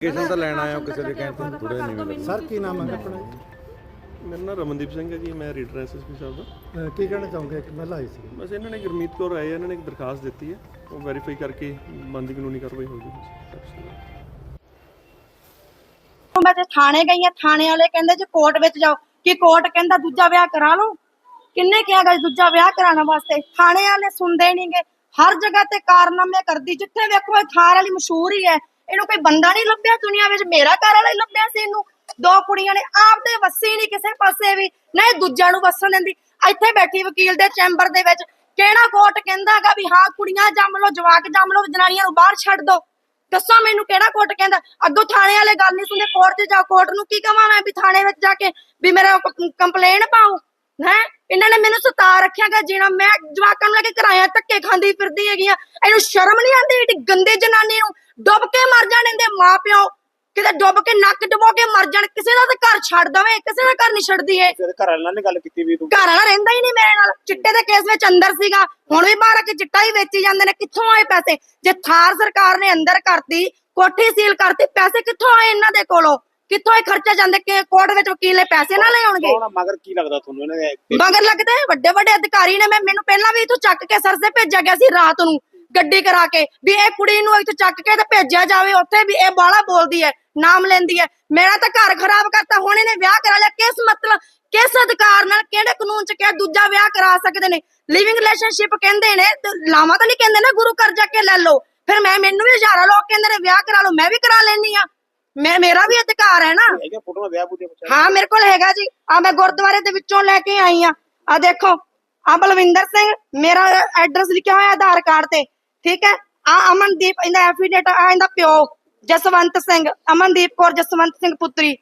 ਕਿਸੇ ਤਾਂ ਲੈਣ ਆਇਆ ਕਿਸੇ ਦੇ ਕਹਿਣ ਤੇ ਥੋੜਾ ਨਹੀਂ ਮਿਲਦਾ ਸਰ ਕੀ ਨਾਮ ਹੈ ਆਪਣਾ ਮੇਰਾ ਨਾਮ ਰਮਨਦੀਪ ਸਿੰਘ ਹੈ ਜੀ ਮੈਂ ਰੀਡਰ ਐਸਐਸਪੀ ਸਾਹਿਬ ਦਾ। ਅਹ ਕੀ ਕਹਿਣਾ ਚਾਹੋਗੇ? ਇੱਕ ਮਹਿਲਾ ਆਈ ਸੀ। ਬਸ ਇਹਨਾਂ ਨੇ ਗੁਰਮੀਤ ਕੌਰ ਆਏ ਆ, ਇਹਨਾਂ ਨੇ ਇੱਕ ਦਰਖਾਸਤ ਦਿੱਤੀ ਹੈ। ਉਹ ਵੈਰੀਫਾਈ ਕਰਕੇ ਬਣਦੀ ਕਾਨੂੰਨੀ ਕਾਰਵਾਈ ਹੋਊਗੀ ਮੈਂ ਤੇ ਥਾਣੇ ਗਈ ਆ ਥਾਣੇ ਵਾਲੇ ਕਹਿੰਦੇ ਜੇ ਕੋਰਟ ਵਿੱਚ ਜਾਓ। ਕਿ ਕੋਰਟ ਕਹਿੰਦਾ ਦੂਜਾ ਵਿਆਹ ਕਰਾ ਲਓ। ਕਿੰਨੇ ਕਿਹਾ ਗਾ ਦੂਜਾ ਵਿਆਹ ਕਰਾਉਣ ਵਾਸਤੇ? ਥਾਣੇ ਵਾਲੇ ਸੁਣਦੇ ਨਹੀਂਗੇ ਹਰ ਜਗ੍ਹਾ ਤੇ ਕਾਰਨਾਮੇ ਕਰਦੀ ਜਿੱਥੇ ਵੇਖੋ ਇਹ ਥਾਰ ਵਾਲੀ ਮਸ਼ਹੂਰ ਹੀ ਹੈ। ਇਹਨੂੰ ਕੋਈ ਬੰਦਾ ਨਹੀਂ ਲੱਭਿਆ ਦੁਨੀਆ ਵਿੱਚ, ਮੇਰਾ ਘਰ ਵਾਲਾ ਹੀ ਲੱਭਿਆ ਸੀ ਇਹਨੂੰ। ਦੋ ਕੁੜੀਆਂ ਨੇ ਆਪਦੇ ਵਸੀ ਨਹੀਂ ਕਿਸੇ ਪਾਸੇ ਵੀ, ਨਾ ਇਹ ਦੂਜਿਆਂ ਨੂੰ ਵਸਣ ਦਿੰਦੀ। ਇੱਥੇ ਬੈਠੀ ਵਕੀਲ ਦੇ ਚੈਂਬਰ ਦੇ ਵਿੱਚ, ਕਿਹੜਾ ਕੋਰਟ ਕਹਿੰਦਾਗਾ ਵੀ ਹਾਂ, ਕੁੜੀਆਂ ਜੰਮ ਲਓ, ਜਵਾਕ ਜੰਮ ਲਓ, ਜਨਾਨੀਆਂ ਨੂੰ ਬਾਹਰ ਛੱਡ ਦਿਓ ਦੱਸੋ ਮੈਨੂੰ ਕਿਹੜਾ ਕੋਰਟ ਕਹਿੰਦਾ? ਅੱਗੋਂ ਥਾਣੇ ਵਾਲੇ ਗੱਲ ਨਹੀਂ ਸੁਣਦੇ, ਕੋਰਟ 'ਚ ਜਾ ਕੋਰਟ ਨੂੰ ਕੀ ਕਹਾਂ ਮੈਂ ਵੀ ਥਾਣੇ ਵਿੱਚ ਜਾ ਕੇ ਵੀ ਮੇਰਾ ਕੰਪਲੇਨ ਪਾਉ ਹੈ? ਇਹਨਾਂ ਨੇ ਮੈਨੂੰ ਸਤਾ ਰੱਖਿਆਗਾ ਜੀਣਾ ਮੈਂ ਜਵਾਕਾਂ ਨੂੰ ਲੈ ਕੇ ਘਰਾਇਆ ਧੱਕੇ ਖਾਂਦੀ ਫਿਰਦੀ ਹੈਗੀ ਆ ਇਹਨੂੰ ਸ਼ਰਮ ਨਹੀਂ ਆਉਂਦੀ ਏਡੀ ਗੰਦੀ ਜਨਾਨੀ ਨੂੰ? ਡੁੱਬ ਕੇ ਮਰ ਜਾਣ ਇਹਦੇ ਮਾਪਿਓ। ਕਿਤੇ ਡੁੱਬ ਕੇ ਨੱਕ ਡੁਬੋ ਕੇ ਮਰ ਜਾਣ ਕਿਸੇ ਦਾ ਤਾਂ ਘਰ ਛੱਡ ਦਵੇ ਕਿਸੇ ਦਾ ਘਰ ਨਹੀਂ ਛੱਡਦੀ ਏ ਤੇਰੇ ਘਰ ਵਾਲਿਆਂ ਨੇ ਗੱਲ ਕੀਤੀ ਵੀ ਤੂੰ? ਘਰ ਵਾਲਾ ਰਹਿੰਦਾ ਹੀ ਨਹੀਂ ਮੇਰੇ ਨਾਲ। ਚਿੱਟੇ ਦੇ ਕੇਸ ਵਿੱਚ ਅੰਦਰ ਸੀਗਾ ਹੁਣ ਵੀ ਬਾਹਰ ਆ ਕੇ ਚਿੱਟਾ ਹੀ ਵੇਚੀ ਜਾਂਦੇ ਨੇ ਕਿੱਥੋਂ ਆਏ ਪੈਸੇ? ਜੇ ਥਾਰ ਸਰਕਾਰ ਨੇ ਅੰਦਰ ਕਰਤੀ ਕੋਠੀ ਸੀਲ ਕਰਤੀ ਪੈਸੇ ਕਿੱਥੋਂ ਆਏ ਇਹਨਾਂ ਦੇ ਕੋਲੋਂ? ਕਿੱਥੋਂ ਇਹ ਖਰਚੇ ਜਾਂਦੇ? ਕਿ ਕੋਰਟ ਵਿੱਚ ਵਕੀਲ ਨੇ ਪੈਸੇ ਨਾ ਲੈ ਆਉਣਗੇ? ਕੌਣ ਆ ਮਗਰ ਕੀ ਲੱਗਦਾ ਤੁਹਾਨੂੰ ਇਹਨਾਂ ਦੇ? ਮਗਰ ਲੱਗਦਾ ਹੈ? ਵੱਡੇ ਵੱਡੇ ਅਧਿਕਾਰੀ ਨੇ ਮੈਂ ਮੈਨੂੰ ਪਹਿਲਾਂ ਵੀ ਇਥੋਂ ਚੱਕ ਕੇ ਸਰਸੇ ਭੇਜਿਆ ਗਿਆ ਸੀ ਰਾਤ ਨੂੰ ਗੱਡੀ ਕਰਾ ਕੇ ਵੀ ਇਹ ਕੁੜੀ ਨੂੰ ਇੱਥੋਂ ਚੱਕ ਕੇ ਤੇ ਭੇਜਿਆ ਜਾਵੇ ਉੱਥੇ ਵੀ ਇਹ ਬਾਲਾ ਬੋਲਦੀ ਹੈ ਨਾਮ ਲੈਂਦੀ ਹੈ। ਮੇਰਾ ਤਾਂ ਘਰ ਖਰਾਬ ਕਰਤਾ ਹੁਣ ਇਹਨੇ ਵਿਆਹ ਕਰਾ ਲਿਆ। ਕਿਸ ਮਤਲਬ ਕਿਸ ਅਧਿਕਾਰ ਨਾਲ ਕਿਹੜੇ ਕਾਨੂੰਨ ਚ ਕਿਹਾ ਦੂਜਾ ਵਿਆਹ ਕਰਾ ਸਕਦੇ ਨੇ? ਲਿਵਿੰਗ ਰਿਲੇਸ਼ਨਸ਼ਿਪ ਕਹਿੰਦੇ ਨੇ ਤੇ ਲਾਵਾਂ ਤਾਂ ਨਹੀਂ ਕਹਿੰਦੇ ਨਾ ਗੁਰੂ ਘਰ ਜਾ ਕੇ ਲੈ ਲਓ। ਫਿਰ ਮੈਂ ਮੈਨੂੰ ਵੀ ਹਜ਼ਾਰਾਂ ਲੋਕ ਕਹਿੰਦੇ ਨੇ ਵਿਆਹ ਕਰਾ ਲਓ ਮੈਂ ਵੀ ਕਰਾ ਲੈਣੀ ਆ ਮੈਂ ਮੇਰਾ ਵੀ ਅਧਿਕਾਰ ਹੈ ਨਾ। ਹੈਗਾ ਫੋਟੋਆਂ ਵਿਆਹ ਬੂਦੇ ਬੱਚਾ ਹਾਂ ਮੇਰੇ ਕੋਲ ਹੈਗਾ ਜੀ। ਆ ਮੈਂ ਗੁਰਦੁਆਰੇ ਦੇ ਵਿੱਚੋਂ ਲੈ ਕੇ ਆਈ ਆ। ਆ ਦੇਖੋ ਆ ਬਲਵਿੰਦਰ ਸਿੰਘ ਮੇਰਾ ਐਡਰੈਸ ਲਿਖਿਆ ਹੋਇਆ ਆਧਾਰ ਕਾਰਡ ਤੇ। ਠੀਕ ਹੈ? ਆ ਅਮਨਦੀਪ ਇਹਦਾ ਐਫੀਡੇਟ ਆ ਇਹਦਾ ਪਿਓ ਜਸਵੰਤ ਸਿੰਘ। ਅਮਨਦੀਪ ਕੌਰ ਜਸਵੰਤ ਸਿੰਘ ਪੁੱਤਰੀ।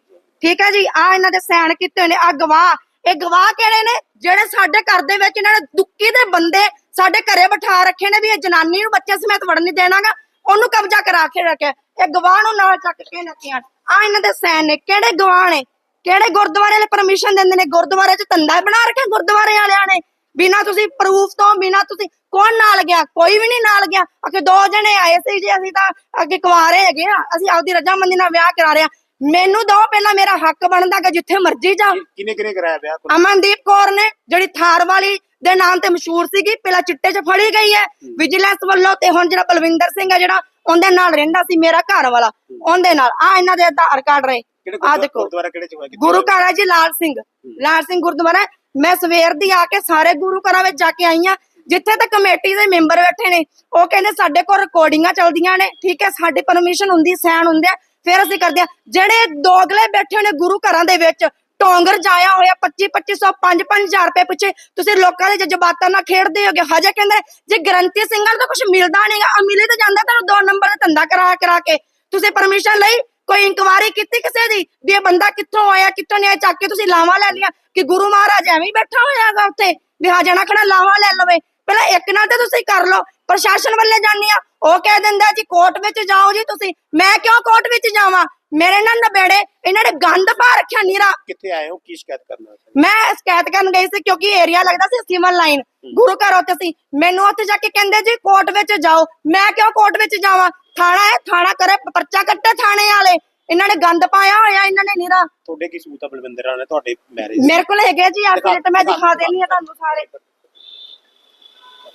ਠੀਕ ਹੈ ਜੀ? ਆ ਇਹਨਾਂ ਦੇ ਸਾਈਨ ਕੀਤੇ ਹੋਏ ਨੇ। ਆ ਗਵਾਹ। ਇਹ ਗਵਾਹ ਕਿਹੜੇ ਨੇ? ਜਿਹੜੇ ਸਾਡੇ ਘਰ ਦੇ ਵਿੱਚ ਇਹਨਾਂ ਨੇ ਦੁੱਕੀ ਦੇ ਬੰਦੇ ਸਾਡੇ ਘਰੇ ਬਿਠਾ ਰੱਖੇ ਨੇ ਵੀ ਇਹ ਜਨਾਨੀ ਨੂੰ ਬੱਚੇ ਸਮੇਤ ਵੜਨ ਨਹੀਂ ਦੇਣਾਗਾ। ਉਹਨੂੰ ਕਬਜ਼ਾ ਕਰਾ ਕੇ ਰੱਖਿਆ। ਇਹ ਗਵਾਹ ਨੂੰ ਨਾਲ ਚੱਕ ਕੇ ਨੱਤੀਆਂ ਆ ਇਹਨਾਂ ਦੇ ਸਾਈਨ ਨੇ। ਕਿਹੜੇ ਗਵਾਹ ਨੇ? ਕਿਹੜੇ ਗੁਰਦੁਆਰੇ ਵਾਲੇ ਪਰਮਿਸ਼ਨ ਦਿੰਦੇ ਨੇ? ਗੁਰਦੁਆਰੇ 'ਚ ਧੰਦਾ ਬਣਾ ਰੱਖਿਆ ਗੁਰਦੁਆਰੇ ਵਾਲਿਆਂ ਨੇ। ਬਿਨਾ ਤੁਸੀਂ ਪ੍ਰੂਫ ਤੋਂ, ਬਿਨਾ ਤੁਸੀਂ ਕੌਣ ਨਾਲ ਗਿਆ? ਕੋਈ ਵੀ ਨਹੀਂ ਨਾਲ ਗਿਆ। ਅਕੇ ਦੋ ਜਣੇ ਆਏ ਸੀ ਜੀ, ਅਸੀਂ ਤਾਂ ਅੱਗੇ ਕੁਆਰੇ ਹੈਗੇ ਆ। ਅਸੀਂ ਆਪਦੀ ਰਜਾਮੰਦੀ ਨਾਲ ਵਿਆਹ ਕਰਾ ਰਹੇ ਰਿਆ ਮੈਨੂੰ ਦੋ ਪਹਿਲਾਂ ਮੇਰਾ ਹੱਕ ਬਣਦਾ ਕਿ ਜਿੱਥੇ ਮਰਜ਼ੀ ਜਾ। ਕਿਨੇ ਕਿਨੇ ਕਰਾਇਆ ਵਿਆਹ ਤੂੰ ਅਮਨਦੀਪ ਕੌਰ ਨੇ ਜਿਹੜੀ ਥਾਰ ਵਾਲੀ ਦੇ ਨਾਮ ਤੇ ਮਸ਼ਹੂਰ ਸੀਗੀ ਪਹਿਲਾਂ ਚਿੱਟੇ 'ਚ ਫੜੀ ਗਈ ਹੈ। ਵਿਜੀਲੈਂਸ ਵੱਲੋਂ ਤੇ ਹੁਣ ਜਿਹੜਾ ਬਲਵਿੰਦਰ ਸਿੰਘ ਹੈ ਜਿਹੜਾ ਉਹਦੇ ਨਾਲ ਰਹਿੰਦਾ ਸੀ ਮੇਰਾ ਘਰ ਵਾਲਾ ਉਹਦੇ ਨਾਲ। ਆ ਇਹਨਾਂ ਦੇ ਆਧਾਰ ਕਾਰਡ ਰਹੇ ਆ ਦੇਖੋ। ਗੁਰਦੁਆਰਾ ਕਿਹੜੇ ਚ ਹੋਇਆ? ਗੁਰੂ ਘਰ ਹੈ ਜੀ ਲਾਲ ਸਿੰਘ। ਲਾਲ ਸਿੰਘ ਗੁਰਦੁਆਰਾ। ਮੈਂ ਸਵੇਰ ਦੀ ਆ ਕੇ ਸਾਰੇ ਗੁਰੂ ਘਰਾਂ ਵਿੱਚ ਜਾ ਕੇ ਆਈ ਆ ਜਿੱਥੇ ਤੱਕ ਕਮੇਟੀ ਦੇ ਮੈਂਬਰ ਬੈਠੇ ਨੇ। ਉਹ ਕਹਿੰਦੇ ਸਾਡੇ ਕੋਲ ਰਿਕਾਰਡਿੰਗਾਂ ਚੱਲਦੀਆਂ ਨੇ। ਠੀਕ ਹੈ ਸਾਡੀ ਪਰਮਿਸ਼ਨ ਹੁੰਦੀ ਸੈਨ ਹੁੰਦੇ ਆ ਫਿਰ ਅਸੀਂ ਕਰਦੇ ਆ ਜਿਹੜੇ ਦੋਗਲੇ ਬੈਠੇ ਨੇ ਗੁਰੂ ਘਰਾਂ ਦੇ ਵਿੱਚ, ਟੋਂਗਰ ਜਾਇਆ ਹੋਇਆ 25 2500 5 5000 ਰੁਪਏ ਪਿੱਛੇ, ਤੁਸੀਂ ਲੋਕਾਂ ਦੇ ਜਜ਼ਬਾਤਾਂ ਨਾਲ ਖੇਡਦੇ ਹੋਗੇ, ਹਜੇ ਕਹਿੰਦੇ ਜੇ ਗਰੰਟੀ ਸਿੰਘਾਂ ਨੂੰ ਤਾਂ ਕੁਝ ਮਿਲਦਾ ਨਹੀਂਗਾ ਆ ਮਿਲੇ ਤਾਂ ਜਾਂਦਾ, ਤੁਹਾਨੂੰ ਦੋ ਨੰਬਰ ਦਾ ਧੰਦਾ ਕਰਾ ਕਰਾ ਕੇ। ਤੁਸੀਂ ਪਰਮਿਸ਼ਨ ਲਈ ਕੋਈ ਇਨਕੁਆਰੀ ਕੀਤੀ ਕਿਸੇ ਦੀ, ਵੀ ਇਹ ਬੰਦਾ ਕਿੱਥੋਂ ਆਇਆ, ਕਿੱਥੋਂ ਨਹੀਂ ਆਇਆ, ਚੱਕ ਕੇ ਤੁਸੀਂ ਲਾਵਾਂ ਲੈ ਲਿਆ ਕਿ ਗੁਰੂ ਮਹਾਰਾਜ ਐਵੇਂ ਹੀ ਬੈਠਾ ਹੋਇਆਗਾ ਉੱਥੇ, ਵੀ ਹਾਂ, ਜਣਾ ਖੜਾ ਲਾਵਾਂ ਲੈ ਲਵੇ। ਪਹਿਲਾਂ ਇੱਕ ਨਾਲ ਤਾਂ ਤੁਸੀਂ ਕਰ ਲਓ, ਪ੍ਰਸ਼ਾਸਨ ਵੱਲੇ ਜਾਣੀ ਆ ਉਹ ਕਹਿ ਦਿੰਦਾ ਜੀ ਕੋਰਟ ਵਿੱਚ ਜਾਓ ਜੀ ਤੁਸੀਂ। ਮੈਂ ਕਿਉਂ ਕੋਰਟ ਵਿੱਚ ਜਾਵਾਂ? ਮੇਰੇ ਨਾਲ ਨਬੇੜੇ ਇਹਨਾਂ ਨੇ ਗੰਦ ਪਾ ਰੱਖਿਆ ਨੀਰਾ। ਕਿੱਥੇ ਆਏ ਹੋ? ਕੀ ਸ਼ਿਕਾਇਤ ਕਰਨਾ ਹੈ? ਮੈਂ ਸ਼ਿਕਾਇਤ ਕਰਨ ਗਈ ਸੀ ਕਿਉਂਕਿ ਏਰੀਆ ਲੱਗਦਾ ਸੀ ਸਿਵਲ ਲਾਈਨ। ਗੁਰੂ ਘਰ ਉੱਤੇ ਸੀ। ਮੈਨੂੰ ਉੱਥੇ ਜਾ ਕੇ ਕਹਿੰਦੇ ਜੀ ਕੋਰਟ ਵਿੱਚ ਜਾਓ। ਮੈਂ ਕਿਉਂ ਕੋਰਟ ਵਿੱਚ ਜਾਵਾਂ? ਥਾਣਾ ਹੈ ਥਾਣਾ ਕਰੇ ਪਰਚਾ ਕੱਟੇ ਥਾਣੇ ਵਾਲੇ। ਇਹਨਾਂ ਨੇ ਗੰਦ ਪਾਇਆ ਹੋਇਆ ਇਹਨਾਂ ਨੇ ਨੀਰਾ। ਤੁਹਾਡੇ ਕੀ ਸੂਤ ਆ ਬਲਵਿੰਦਰ ਨੇ ਤੁਹਾਡੇ ਮੈਰਿਜ ਮੇਰੇ ਕੋਲ ਹੈਗੇ ਜੀ ਐਫੀਡੇਟ ਮੈਂ ਦਿਖਾ ਦੇਣੀ ਆ ਤੁਹਾਨੂੰ ਸਾਰੇ।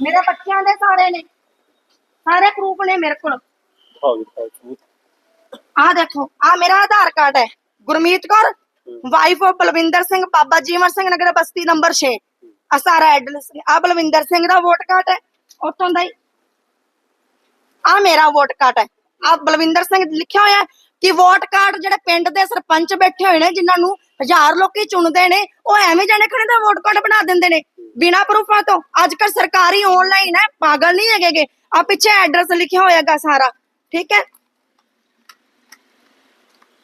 ਮੇਰੇ ਬੱਚਿਆਂ ਦੇ ਸਾਰੇ ਨੇ। ਸਾਰੇ ਪ੍ਰੂਫ ਨੇ ਮੇਰੇ ਕੋਲ। ਦਿਖਾਓ ਜੀ, ਦਿਖਾਓ ਸਬੂਤ ਆ ਦੇਖੋ ਆ ਮੇਰਾ ਆਧਾਰ ਕਾਰਡ ਹੈ। ਗੁਰਮੀਤ ਕੌਰ ਵਾਈਫ ਆਫ ਬਲਵਿੰਦਰ ਸਿੰਘ ਬਾਬਾ ਜੀਵਨ ਸਿੰਘ ਨਗਰ ਬਸਤੀ ਨੰਬਰ 6 ਆ ਸਾਰਾ ਐਡਰੈਸ ਆ ਬਲਵਿੰਦਰ ਸਿੰਘ ਦਾ ਵੋਟ ਕਾਰਡ ਹੈ। ਉੱਥੋਂ ਦਾ ਹੀ। ਆ ਮੇਰਾ ਵੋਟ ਕਾਰਡ ਹੈ। ਆ ਬਲਵਿੰਦਰ ਸਿੰਘ ਲਿਖਿਆ ਹੋਇਆ ਕਿ ਵੋਟ ਕਾਰਡ ਜਿਹੜੇ ਪਿੰਡ ਦੇ ਸਰਪੰਚ ਬੈਠੇ ਹੋਏ ਨੇ ਜਿਨ੍ਹਾਂ ਨੂੰ ਹਜ਼ਾਰ ਲੋਕੀ ਚੁਣਦੇ ਨੇ ਉਹ ਐਵੇਂ ਜਾਣੇ ਖੜੇ ਦਾ ਵੋਟ ਕਾਰਡ ਬਣਾ ਦਿੰਦੇ ਨੇ। ਬਿਨਾ ਪ੍ਰੂਫਾਂ ਤੋਂ। ਅੱਜ ਕੱਲ ਸਰਕਾਰੀ ਆਨਲਾਈਨ ਹੈ ਪਾਗਲ ਨਹੀਂ ਹੈਗੇਗੇ ਆ ਪਿੱਛੇ ਐਡਰੈਸ ਲਿਖਿਆ ਹੋਇਆਗਾ ਸਾਰਾ। ਠੀਕ ਹੈ?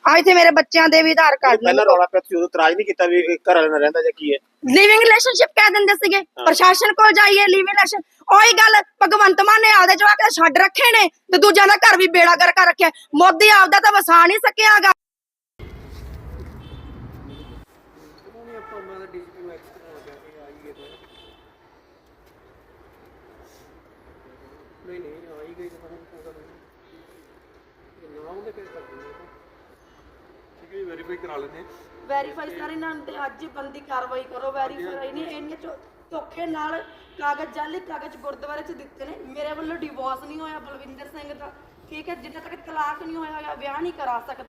ਆ ਇੱਥੇ ਮੇਰੇ ਬੱਚਿਆਂ ਦੇ ਵੀ ਆਧਾਰ ਕਾਰਡ ਪਹਿਲਾਂ ਰੌਲਾ ਪਿਆ ਤੁਸੀਂ ਉਦੋਂ ਇਤਰਾਜ਼ ਨਹੀਂ ਕੀਤਾ ਵੀ ਘਰ ਵਾਲੇ ਨਾਲ ਰਹਿੰਦਾ ਜਾਂ ਕੀ ਹੈ। ਲਿਵਿੰਗ ਰਿਲੇਸ਼ਨਸ਼ਿਪ ਕਹਿ ਦਿੰਦੇ ਸੀਗੇ। ਪ੍ਰਸ਼ਾਸਨ ਕੋਲ ਜਾਈਏ ਲਿਵਿੰਗ ਰਿਲੇਸ਼ਨ ਉਹੀ ਗੱਲ ਭਗਵੰਤ ਮਾਨ ਨੇ ਆਪਦੇ ਜਵਾਕ ਛੱਡ ਰੱਖੇ ਨੇ ਤੇ ਦੂਜਿਆਂ ਦਾ ਘਰ ਵੀ ਬੇੜਾ ਕਰ ਕਰ ਰੱਖਿਆ। ਮੋਦੀ ਆਪਦਾ ਤਾਂ ਵਸਾ ਨਹੀਂ ਸਕਿਆਗਾ। ਆਈ ਗਈ ਤਾਂ ਪਤਾ ਨਹੀਂ ਨਾ ਉਹਦੇ ਫਿਰ ਕਰ ਦਿੰਦੇ ਵੈਰੀਫਾਈ ਕਰਾ ਲੈਂਦੇ ਹਾਂ। ਵੈਰੀਫਾਈ ਸਾਰੇ ਨਾਲ ਤੇ ਅੱਜ ਬੰਦੀ ਕਾਰਵਾਈ ਕਰੋ ਵੈਰੀਫਾਈ ਨਹੀਂ ਇੰਨੇ ਚੋ- ਧੋਖੇ ਨਾਲ ਕਾਗਜ਼ ਜਾਲੀ ਕਾਗਜ਼ ਗੁਰਦੁਆਰੇ 'ਚ ਦਿੱਤੇ ਨੇ। ਮੇਰੇ ਵੱਲੋਂ ਡਿਵੋਰਸ ਨਹੀਂ ਹੋਇਆ ਬਲਵਿੰਦਰ ਸਿੰਘ ਦਾ। ਠੀਕ ਹੈ ਜਿੱਦਾਂ ਤੱਕ ਤਲਾਕ ਨਹੀਂ ਹੋਇਆ ਹੋਇਆ ਵਿਆਹ ਨਹੀਂ ਕਰਾ ਸਕਦਾ।